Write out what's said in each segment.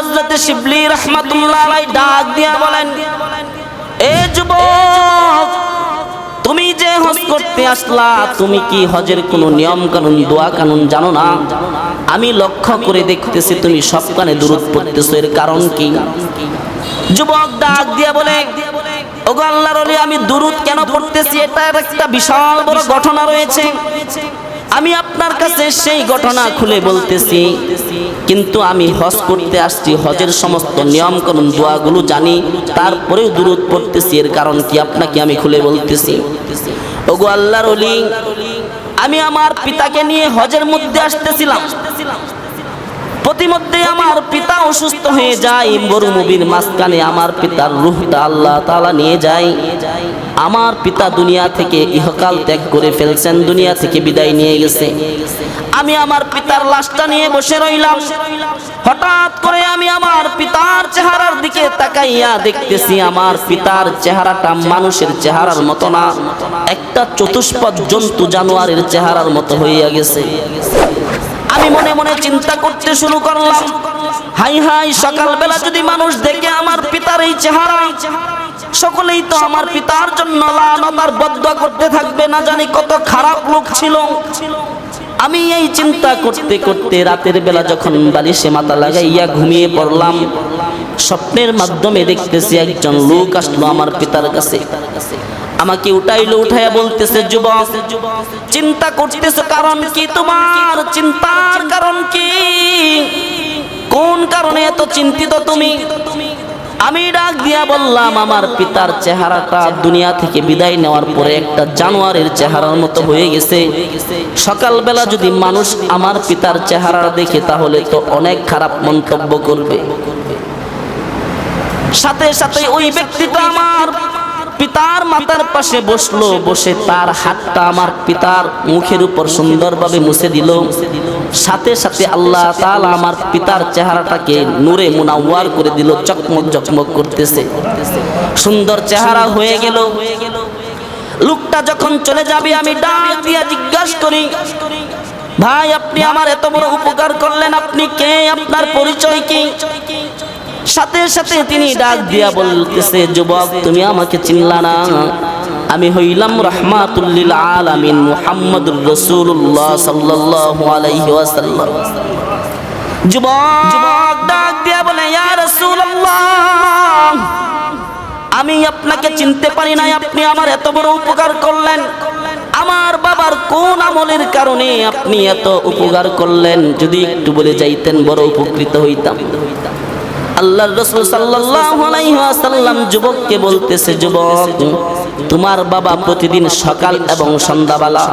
হযরত শিবলি রাহমাতুল্লাহ ডাক দিয়া বলেন, এ যুবক, তুমি যে হজ করতে আসলা, তুমি কি হজের কোনো নিয়ম কানুন দোয়া কানুন জানো না? আমি লক্ষ্য করে দেখতেছি তুমি সব কানে দূরত পড়তেছো, এর কারণ কি? যুবক ডাক দিয়া বলে, ওগো আল্লাহর আমি দুরুদ কেন পড়তেছি? এটার একটা বিশাল বড় ঘটনা রয়েছে। আমি আপনার কাছে সেই ঘটনা খুলে বলতেছি। কিন্তু আমি হজ করতে আসছি, হজের সমস্ত নিয়ম কানুন দোয়াগুলো জানি, তারপরেও দূরত পড়তেছি, এর কারণ কি আপনাকে আমি খুলে বলতেছি। ওগো আল্লাহর আমি আমার পিতাকে নিয়ে হজের মধ্যে আসতেছিলাম। প্রতিমধ্যে আমার পিতা অসুস্থ হয়ে যায় মরুমুবির মাঝখানে আমার পিতার রুহটা আল্লাহ তাআলা নিয়ে যায়। আমার পিতা দুনিয়া থেকে ইহকাল ত্যাগ করে ফেলছেন, দুনিয়া থেকে বিদায় নিয়ে গেছে। আমি আমার পিতার লাশটা নিয়ে বসে রইলাম। হঠাৎ করে আমি আমার পিতার চেহারার দিকে তাকাইয়া দেখতেছি, আমার পিতার চেহারাটা মানুষের চেহারার মতো না। একটা চতুষ্পদ জন্তু জানোয়ারের চেহারার মতো হইয়া গেছে। আমি মনে মনে চিন্তা করতে শুরু করলাম, হাই হাই, সকালবেলা যদি মানুষ দেখে আমার পিতার এই চেহারা সকলেই তো আমার পিতার জন্য লানতার বদ্ধ করতে থাকবে, না জানি কত খারাপ লোক ছিল। আমি এই চিন্তা করতে করতে রাতের বেলা যখন বালিশে মাথা লাগাইয়া ঘুমিয়ে পড়লাম, স্বপ্নের মাধ্যমে দেখতেছি একজন লোক আসলো আমার পিতার কাছে। আমাকে উঠাইলো, উঠাইয়া বলতেছে, যুবক, চিন্তা করতেছো কারণ কি? তোমার চিন্তার কারণ কি? কোন কারণে এত চিন্তিত তুমি? আমি ডাক দিয়া বললাম, আমার পিতার চেহারাটা দুনিয়া থেকে বিদায় নেওয়ার পরে একটা জানোয়ারের চেহারার মতো হয়ে গেছে। সকালবেলা যদি মানুষ আমার পিতার চেহারা দেখে, তাহলে তো অনেক খারাপ মন্তব্য করবে। সাথে সাথে ওই ব্যক্তিটা আমার পিতার মাতার পাশে বসল, বসে তার হাতটা আমার পিতার মুখের উপর সুন্দরভাবে মুছে দিল। সাথে সাথে আল্লাহ তাআলা আমার পিতার চেহারাটাকে নূরে মুনাওয়ার করে দিল, চকমক চকমক করতেছে। সুন্দর চেহারা হয়ে গেল। লোকটা যখন চলে যাবে, আমি ডাক দিয়া জিজ্ঞাসা করি, ভাই, আপনি আমার এত বড় উপকার করলেন, আপনি কে? আপনার পরিচয় কি? সাথে সাথে তিনি ডাক দিয়া বলতেছে, যুবক, তুমি আমাকে চিনলা না। আমি হইলাম রহমাতুল্লিল আলামিন মুহাম্মদুর রাসূলুল্লাহ সাল্লাল্লাহু আলাইহি ওয়াসাল্লাম। যুবক ডাক দিয়া বলে, ইয়া রাসূলুল্লাহ, আমি আপনাকে চিনতে পারি নাই, আপনি আমার এত বড় উপকার করলেন। আমার বাবার কোন আমলের কারণে আপনি এত উপকার করলেন? যদি একটু বলে যাইতেন, বড় উপকৃত হইতাম। আল্লাহর রাসূল ওয়াসাল্লাম যুবককে বলতেছে, যুবক, তোমার বাবা প্রতিদিন সকাল এবং সন্ধ্যাবেলা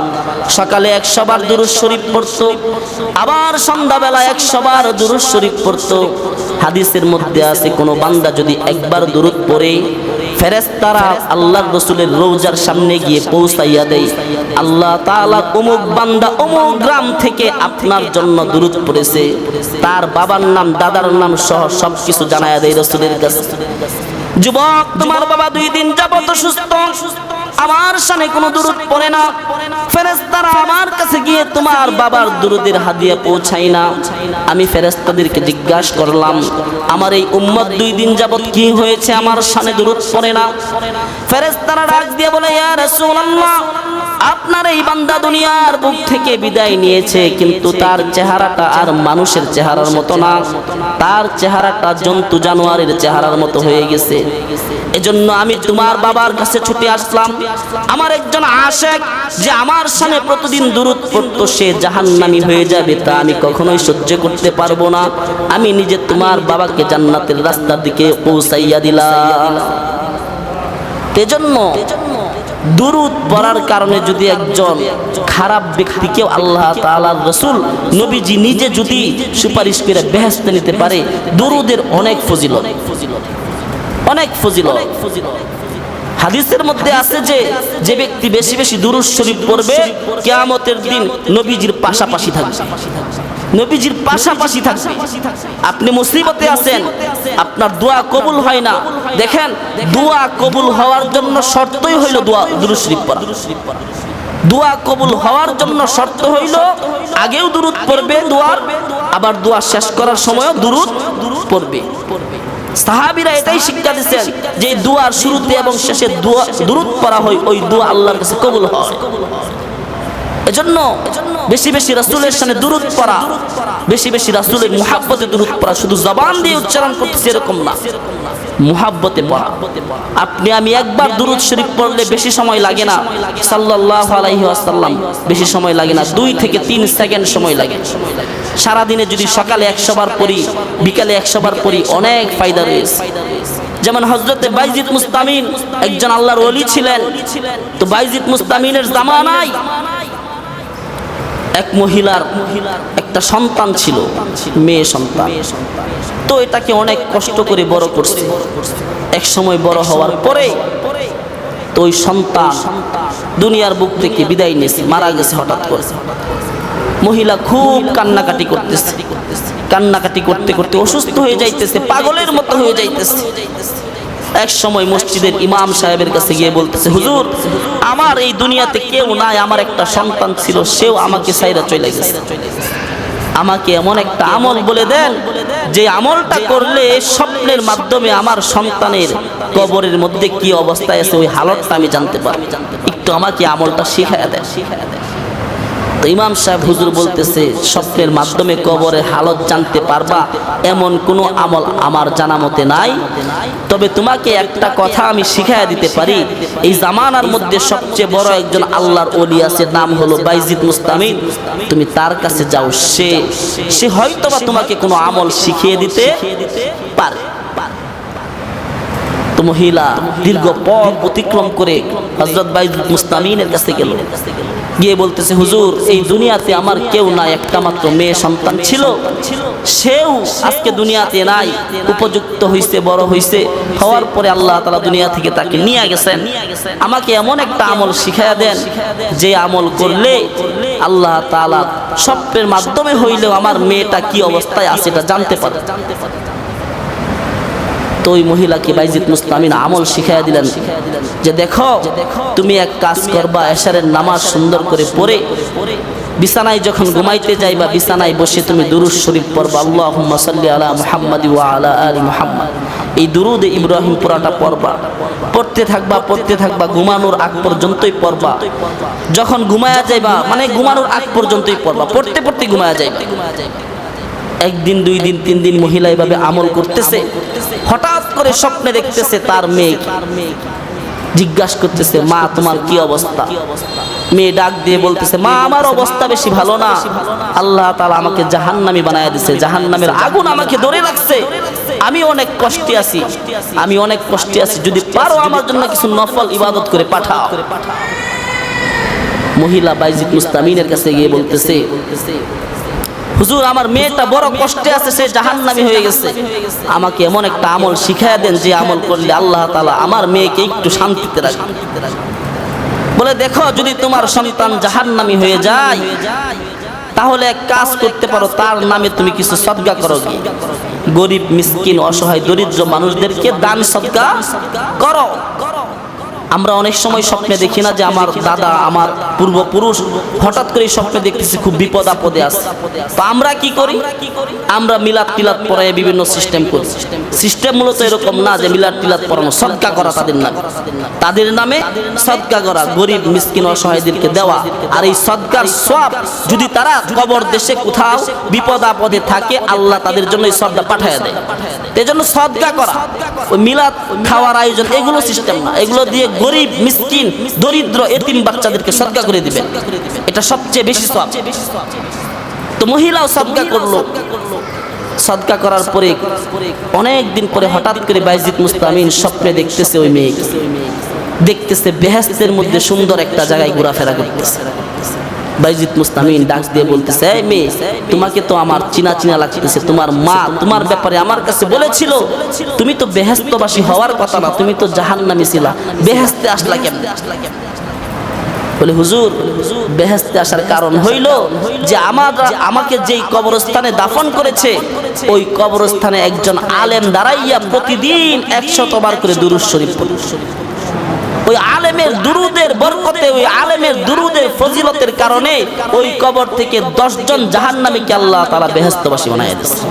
সকালে একশো বার দুরূদ শরীফ পড়ত, আবার সন্ধ্যাবেলা একশো বার দুরূদ শরীফ পড়ত। হাদিসের মধ্যে আছে, কোনো বান্দা যদি একবার দুরুদ পড়ে ফেরেশতারা আল্লাহর রসুলের রৌজার সামনে গিয়ে পৌঁছাইয়া দেয়। আল্লাহ তালা অমুক বান্দা অমুক গ্রাম থেকে আপনার জন্য দূরত পড়েছে। তার বাবার নাম, দাদার নাম সহ সব কিছু জানায়া দেয় রসুলের কাছে। যুবক, তোমার বাবা দুই দিন যাবত সুস্থ সুস্থ। আমার সামনে কোনো দুরুদ পড়ে না। ফেরেশতারা আমার কাছে গিয়ে তোমার বাবার দুরুদের হাদিয়া পৌঁছাই না। আমি ফেরেশতাদেরকে জিজ্ঞাসা করলাম, আমার এই উম্মত দুই দিন যাবত কি হয়েছে? আমার সামনে দুরুদ পড়ে না। ফেরেশতারা ডাক দিয়ে বলে, ইয়া রাসূলুল্লাহ, আপনার এই বান্দা দুনিয়ার বুক থেকে বিদায় নিয়েছে, কিন্তু তার চেহারাটা আর মানুষের চেহারার মতো না। তার চেহারাটা জন্তু জানোয়ারের চেহারার মতো হয়ে গেছে। এজন্য আমি তোমার বাবার কাছে ছুটে আসলাম। আমার একজন আশেক, যে আমার সামনে প্রতিদিন দূরত পড়তো, সে জাহান্নামি হয়ে যাবে, তা আমি কখনোই সহ্য করতে পারব না। আমি নিজে তোমার বাবাকে জান্নাতের রাস্তার দিকে পৌঁছাইয়া দিলাম। এজন্য দুরুদ পড়ার কারণে যদি একজন খারাপ ব্যক্তিকেও আল্লাহ তাআলার রসুল, নবীজি নিজে যদি সুপারিশ করে বেহেস্তে নিতে পারে, দুরুদের অনেক ফজিলত। অনেক ফজিলত। হাদিসের মধ্যে আছে যে যে ব্যক্তি বেশি বেশি দুরুজ শরীফ পড়বে, কেয়ামতের দিন নবীজির পাশাপাশি থাকবে। নবীজির পাশাপাশি থাকবে। আপনি মুসিবতে আছেন, আপনার দোয়া কবুল হয় না। দেখেন, দোয়া কবুল হওয়ার জন্য শর্তই হইল দোয়া, দুরুদ শরীফ পড়া। দোয়া কবুল হওয়ার জন্য শর্ত হইল আগেও দূরত পড়বে দোয়ার আবার দোয়া শেষ করার সময়ও দূরত পড়বে। সাহাবিরা এটাই শিক্ষা দিচ্ছেন যে দোয়ার শুরুতে এবং শেষে দোয়া দুরুদ পড়া হয় ওই দোয়া আল্লাহর কাছে কবুল হয়। এজন্য বেশি বেশি রাসূলের সামনে দুরুদ পড়া বেশি বেশি রাসূলের মুহাব্বতে দুরুদ পড়া শুধু জবান দিয়ে উচ্চারণ করতেছে এরকম না। মুহাব্বতে পড়া। আপনি আমি একবার দুরুদ শরীফ পড়লে বেশি সময় লাগে না। সাল্লাল্লাহু আলাইহি বেশি সময় লাগে না। দুই থেকে তিন সেকেন্ড সময় লাগে। সারাদিনে যদি সকালে একশো বার পড়ি, বিকালে একশো বার পড়ি, অনেক ফায়দা রয়েছে। যেমন হজরতে বাইজিদ মুস্তামিন একজন আল্লাহর ওলি ছিলেন। তো বাইজিদ মুস্তামিনের জামানায় এক মহিলার মহিলার একটা সন্তান ছিল, মেয়ে সন্তান। তো এটাকে অনেক কষ্ট করে বড় করছে। এক সময় বড় হওয়ার পরে তো ওই সন্তান দুনিয়ার বুক থেকে বিদায় নিয়েছে, মারা গেছে হঠাৎ করে। মহিলা খুব কান্নাকাটি করতেছে। কান্নাকাটি করতে করতে অসুস্থ হয়ে যাইতেছে, পাগলের মতো হয়ে যাইতেছে। এক সময় মসজিদের ইমাম সাহেবের কাছে গিয়ে বলতেছে, হুজুর, আমার এই দুনিয়াতে কেউ নাই, আমার একটা সন্তান ছিল, সেও আমাকে সাইরা চলে গেছে। আমাকে এমন একটা আমল বলে দেন যে আমলটা করলে স্বপ্নের মাধ্যমে আমার সন্তানের কবরের মধ্যে কি অবস্থায় আছে ওই হালতটা আমি জানতে পারি একটু আমাকে আমলটা শিখায় দেয় শিখায় দেয় তো ইমাম সাহেব হুজুর বলতেছে, স্বপ্নের মাধ্যমে কবরের হালত জানতে পারবা, এমন কোনো আমল আমার জানা মতে নাই। তবে তোমাকে একটা কথা আমি শিখাইয়া দিতে পারি, এই জামানার মধ্যে সবচেয়ে বড় একজন আল্লাহর অলি আছে, নাম হলো বাইজিদ মুস্তামিন। তুমি তার কাছে যাও, সে সে হয়তোবা তোমাকে কোনো আমল শিখিয়ে দিতে পারে। তো মহিলা দীর্ঘ পথ অতিক্রম করে হজরত বাইজিদ মুস্তামিনের কাছে গেল। গিয়ে বলতেছে, হুজুর, এই দুনিয়াতে আমার কেউ নাই, একটা মাত্র মেয়ে সন্তান ছিল। সেও আজকে দুনিয়াতে নাই, উপযুক্ত হইছে, বড় হইছে। হওয়ার পরে আল্লাহ তালা দুনিয়া থেকে তাকে নিয়ে গেছেন। আমাকে এমন একটা আমল শিখাইয়া দেন, যে আমল করলে আল্লাহ তালা স্বপ্নের মাধ্যমে হইলেও আমার মেয়েটা কি অবস্থায় আছে এটা জানতে পারে। তো ওই মহিলাকে বাইজিদ মুস্তামিন আমল শিখাইয়া দিলেন যে দেখো, তুমি এক কাজ করবা, এশারের নামাজ সুন্দর করে পড়ে। বিছানায় যখন ঘুমাইতে যাইবা, বিছানায় বসে তুমি দুরুদ শরীফ পড়বা। আল্লাহুম্মা সাল্লি আলা মুহাম্মাদ ওয়া আলা আলি মুহাম্মাদ। এই দুরুদ ইব্রাহিম পুরাটা পড়বা। পড়তে থাকবা পড়তে থাকবা, ঘুমানোর আগ পর্যন্তই পড়বা। যখন ঘুমায়া যাইবা মানে ঘুমানোর আগ পর্যন্তই পড়বা। পড়তে পড়তে ঘুমায়া যাইবা। একদিন, দুই দিন, তিন দিন মহিলা এভাবে আমল করতেছে, হঠাৎ করে স্বপ্নে দেখতেছে তার মেয়ে জিজ্ঞাসা করতেছে, মা, তোমার কি অবস্থা? মেয়ে ডাক দিয়ে বলতেছে, মা, আমার অবস্থা বেশি ভালো না। আল্লাহ তালা আমাকে জাহান্নামি বানায় দিছে, জাহান্নামের আগুন আমাকে ধরে রাখছে। আমি অনেক কষ্টে আছি, আমি অনেক কষ্টে আছি। যদি পারো আমার জন্য কিছু নফল ইবাদত করে পাঠাও। মহিলা বাইজিদ মুস্তামিনের কাছে গিয়ে বলতেছে হুজুর, আমার মেয়েটা বড় কষ্টে আছে, সে জাহান্নামি হয়ে গেছে। আমাকে এমন একটা আমল শিখাইয়া দেন যে আমল করলে আল্লাহ তালা আমার মেয়েকে একটু শান্তিতে রাখবে। বলে, দেখো, যদি তোমার সন্তান জাহান্নামি হয়ে যায়, তাহলে এক কাজ করতে পারো, তার নামে তুমি কিছু সদগা করো গিয়ে। গরিব, মিসকিন, অসহায়, দরিদ্র মানুষদেরকে দান সদগা করো। আমরা অনেক সময় স্বপ্নে দেখি না যে আমার দাদা, আমার পূর্বপুরুষ হঠাৎ করে স্বপ্নে দেখতেছি খুব বিপদ আপদে আছে। তো আমরা কি করি? আমরা মিলাদ টিলাদ পড়ায় বিভিন্ন সিস্টেম করি। সিস্টেম মূলত এরকম না যে মিলাদ টিলাদ পড়ানো, সদকা করা তাদের নামে। তাদের নামে সদকা করা, গরিব, মিসকিন, অসহায়দেরকে দেওয়া। আর এই সদকার সব যদি তারা কবর দেশে কোথাও বিপদ আপদে থাকে, আল্লাহ তাদের জন্য এই সদকা পাঠায় দেয়। এজন্য সদকা করা মিলাদ খাওয়ার আয়োজন, এগুলো সিস্টেম না। এগুলো দিয়ে গরিব মিসকিন দরিদ্র এতিম বাচ্চাদেরকে সদকা করে দিবেন এটা সবচেয়ে বেশি সব। তো মহিলাও সদকা করল। সদকা করার পরে অনেক দিন পরে হঠাৎ করে বাইজিদ মুস্তামিন স্বপ্নে দেখতেছে ওই মেয়েকে। দেখতেছে বেহেস্তের মধ্যে সুন্দর একটা জায়গায় ঘোরাফেরা করতেছে। বাইজিদ মুস্তামিন ডাক দিয়ে বলতেছে, এই মেয়ে, তোমাকে তো আমার চিনা চিনা লাগতেছে, তোমার মা তোমার ব্যাপারে আমার কাছে বলেছিল। তুমি তো বেহেস্তবাসী হওয়ার কথা না, তুমি তো জাহান্নামী ছিলা। বেহেস্তে আসলা কেমনে? বলে, হুজুর, বেহেস্তে আসার কারণ হইল যে আমার আমাকে যেই কবরস্থানে দাফন করেছে, ওই কবরস্থানে একজন আলেম দাঁড়াইয়া প্রতিদিন একশতবার করে দুরুজ শরীফ পড়ে। ওই আলেমের দুরুদের বরকতে, ওই আলেমের দুরুদের ফজিলতের কারণে ওই কবর থেকে দশজন জাহান্নামীকে আল্লাহ তারা বেহস্তবাসী বানায় দিচ্ছে